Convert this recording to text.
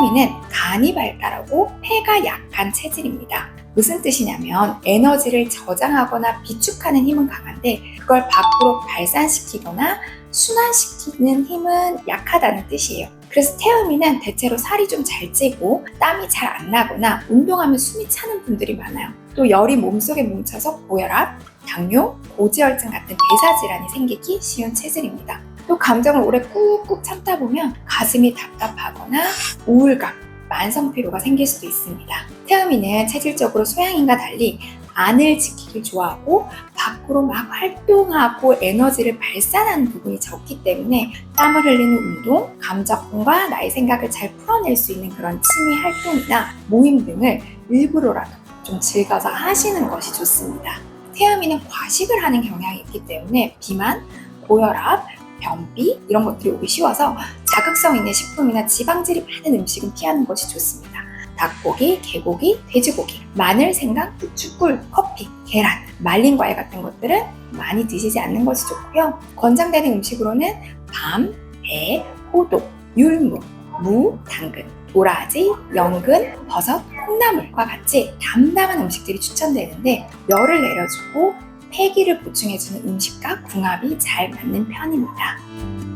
태음이는 간이 발달하고 폐가 약한 체질입니다. 무슨 뜻이냐면 에너지를 저장하거나 비축하는 힘은 강한데 그걸 밖으로 발산시키거나 순환시키는 힘은 약하다는 뜻이에요. 그래서 태음이는 대체로 살이 좀 잘 찌고 땀이 잘 안 나거나 운동하면 숨이 차는 분들이 많아요. 또 열이 몸속에 뭉쳐서 고혈압, 당뇨, 고지혈증 같은 대사 질환이 생기기 쉬운 체질입니다. 또 감정을 오래 꾹꾹 참다 보면 가슴이 답답하거나 우울감, 만성 피로가 생길 수도 있습니다. 태음이는 체질적으로 소양인과 달리 안을 지키길 좋아하고 밖으로 막 활동하고 에너지를 발산하는 부분이 적기 때문에 땀을 흘리는 운동, 감정과 나의 생각을 잘 풀어낼 수 있는 그런 취미 활동이나 모임 등을 일부러라도 좀 즐겨서 하시는 것이 좋습니다. 태음이는 과식을 하는 경향이 있기 때문에 비만, 고혈압, 변비 이런 것들이 오기 쉬워서 자극성 있는 식품이나 지방질이 많은 음식은 피하는 것이 좋습니다. 닭고기, 개고기, 돼지고기, 마늘, 생강, 부추, 꿀, 커피, 계란, 말린 과일 같은 것들은 많이 드시지 않는 것이 좋고요. 권장되는 음식으로는 밤, 배, 호도, 율무, 무, 당근, 도라지, 연근, 버섯, 콩나물과 같이 담담한 음식들이 추천되는데 열을 내려주고 폐기를 보충해주는 음식과 궁합이 잘 맞는 편입니다.